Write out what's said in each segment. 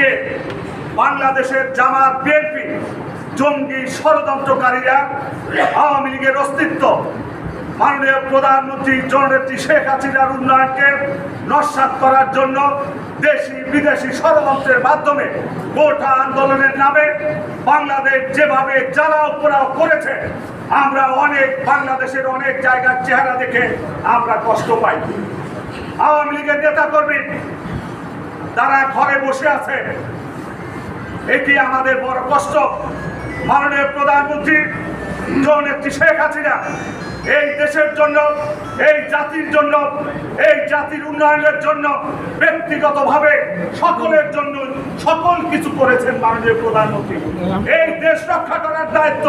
আজকে বাংলাদেশের জামাত বিএনপি জঙ্গি ষড়যন্ত্রকারীরা আওয়ামী লীগের অস্তিত্ব, মাননীয় প্রধানমন্ত্রী জননেত্রী শেখ হাসিনার উন্নয়নকে নস্বাত করার জন্য দেশি বিদেশি ষড়যন্ত্রের মাধ্যমে গোটা আন্দোলনের নামে বাংলাদেশ যেভাবে জ্বালাও পোড়াও করেছে, আমরা অনেক বাংলাদেশের অনেক জায়গার চেহারা দেখে আমরা কষ্ট পাই। আওয়ামী লীগের নেতা কর্মী তারা ঘরে বসে আছে, এটি আমাদের বড় কষ্ট। মাননীয় প্রধানমন্ত্রী, জননেত্রী শেখ হাসিনা, এই দেশের জন্য, এই জাতির জন্য, এই জাতির উন্নয়নের জন্য ব্যক্তিগতভাবে সকলের জন্য সকল কিছু করেছেন মাননীয় প্রধানমন্ত্রী। এই দেশ রক্ষা করার দায়িত্ব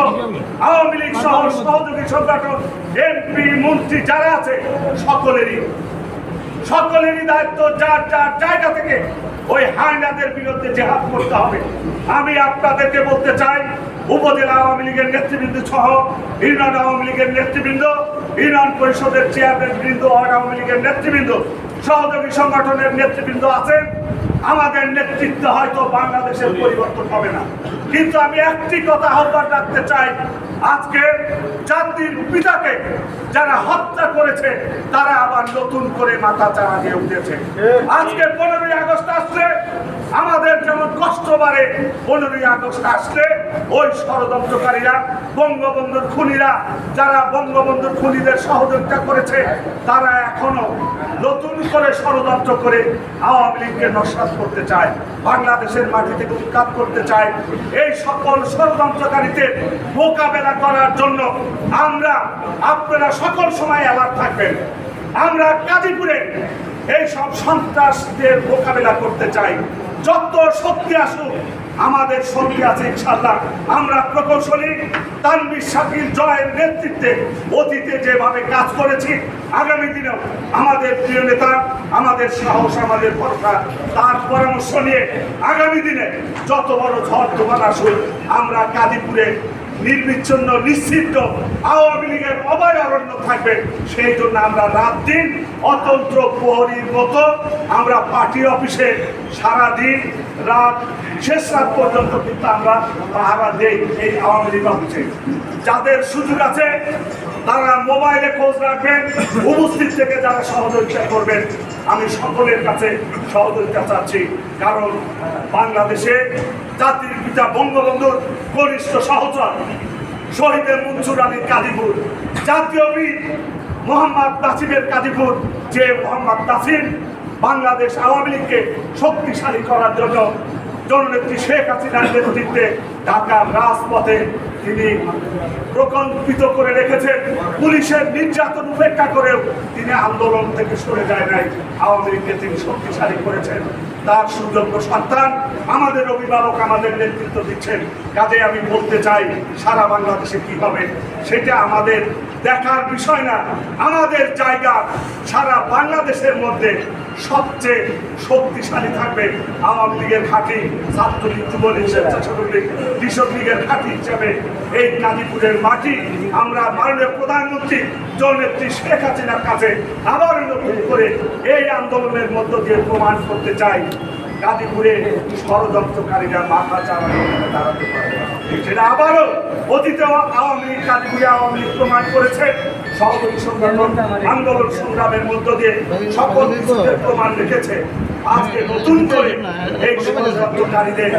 আওয়ামী লীগ সহ সহযোগী সংগঠন, এমপি, মন্ত্রী যারা আছে, সকলেরই। সকলেরই দায়িত্ব যার যার জায়গা থেকে ওই হায়নাদের বিরুদ্ধে জেহাদ করতে হবে। আমি আপনাদেরকে বলতে চাই, উপজেলা আওয়ামী লীগের নেতৃবৃন্দ সহ ইউনিয়ন আওয়ামী লীগের নেতৃবৃন্দ, ইউনিয়ন পরিষদের চেয়ারম্যান বৃন্দ আওয়ামী লীগের নেতৃবৃন্দ সহযোগী সংগঠনের নেতৃবৃন্দ আছেন। আমাদের নেতৃত্ব হয়তো বাংলাদেশের পরিবর্তন হবে না। কিন্তু আমি একটি কথা আহ্বান রাখতে চাই। আজকে জাতির পিতাকে যারা হত্যা করেছে, তারা আবার নতুন করে মাথা চাড়া দিয়ে উঠেছে। আজকে পনেরোই আগস্ট আসছে। আমাদের যেমন বাড়ে পনেরোই আগস্ট আসলে ওই ষড়যন্ত্রকারীরা, বঙ্গবন্ধুর খুনিরা, যারা বঙ্গবন্ধুর খুনিদের সহযোগিতা করেছে, তারা এখনও নতুন করে ষড়যন্ত্র করে আওয়ামী লীগকে নস্বাত করতে চায়, বাংলাদেশের মাটি থেকে উৎখাত করতে চায়। এই সকল ষড়যন্ত্রকারীদের মোকাবেলা করার জন্য আমরা, আপনারা সকল সময় অ্যালার্ট থাকবেন। আমরা গাজীপুরে এই সব সন্ত্রাসদের মোকাবেলা করতে চাই। যত শক্তি আসুক, আমাদের শক্তি আছে ইনশাল্লাহ আমরা প্রকৌশলী তানবির শাকিল জয়ের নেতৃত্বে অতীতে যেভাবে কাজ করেছি, আগামী দিনেও আমাদের প্রিয় নেতা, আমাদের সাহস, আমাদের ভরসা, তার পরামর্শ নিয়ে আগামী দিনে যত বড় ঝড় তোমার আসুক, আমরা কাদিপুরে নির্বিচ্ছিন্ন নিশ্চিত আওয়ামী লীগের অভয় অরণ্য থাকবে। সেই জন্য আমরা রাত দিন অতন্ত্র প্রহরীর মতো আমরা পার্টি অফিসে সারা দিন রাত, শেষ রাত পর্যন্ত কিন্তু আমরা পাহারা দেই এই আওয়ামী লীগ অফিসে। যাদের সুযোগ আছে, তারা মোবাইলে খোঁজ রাখবেন, উপস্থিত থেকে যারা সহযোগিতা করবেন। আমি সকলের কাছে সহযোগিতা চাচ্ছি, কারণ বাংলাদেশে জাতির পিতা বঙ্গবন্ধুর ঘনিষ্ঠ সহচর, শহীদের মনসুর আলীর কাদিপুর জাতীয় বীর মোহাম্মদ নাসিমের কাদিপুর যে মোহাম্মদ নাসিম বাংলাদেশ আওয়ামী লীগকে শক্তিশালী করার জন্য জননেত্রী শেখ হাসিনার নেতৃত্বে ঢাকার রাজপথে তিনি প্রকল্পিত করে রেখেছেন। পুলিশের নির্যাতন উপেক্ষা করেও তিনি আন্দোলন থেকে সরে যায় নাই। আওয়ামী লীগকে তিনি শক্তিশালী করেছেন। তার সুযোগ্য সন্তান, আমাদের অভিভাবক আমাদের নেতৃত্ব দিচ্ছেন। কাজে আমি বলতে চাই, সারা বাংলাদেশে কি হবে সেটা আমাদের দেখার বিষয় না। আমাদের জায়গা সারা বাংলাদেশের মধ্যে সবচেয়ে শক্তিশালী থাকবে আওয়ামী লীগের খাঁটি ছাত্রলীগ, যুবলীগ স্বেচ্ছাসেবক লীগ কৃষক লীগের খাঁটি হিসাবে এই গাজীপুরের মাটি আমরা মাননীয় প্রধানমন্ত্রী জননেত্রী শেখ হাসিনার কাছে আবার নতুন করে এই আন্দোলনের মধ্য দিয়ে প্রমাণ করতে চাই। গাজীপুরে ষড়যন্ত্রকারীরা মাথা চালানো দাঁড়াতে পারে সেটা আবারও অতীতে আওয়ামী লীগ, গাজীপুরে আওয়ামী লীগ প্রমাণ করেছে। সহযোগী সংগঠন আন্দোলন সংগ্রামের মধ্য দিয়ে সকল প্রমাণ রেখেছে। আজকে নতুন করে এই ষড়যন্ত্রকারীদের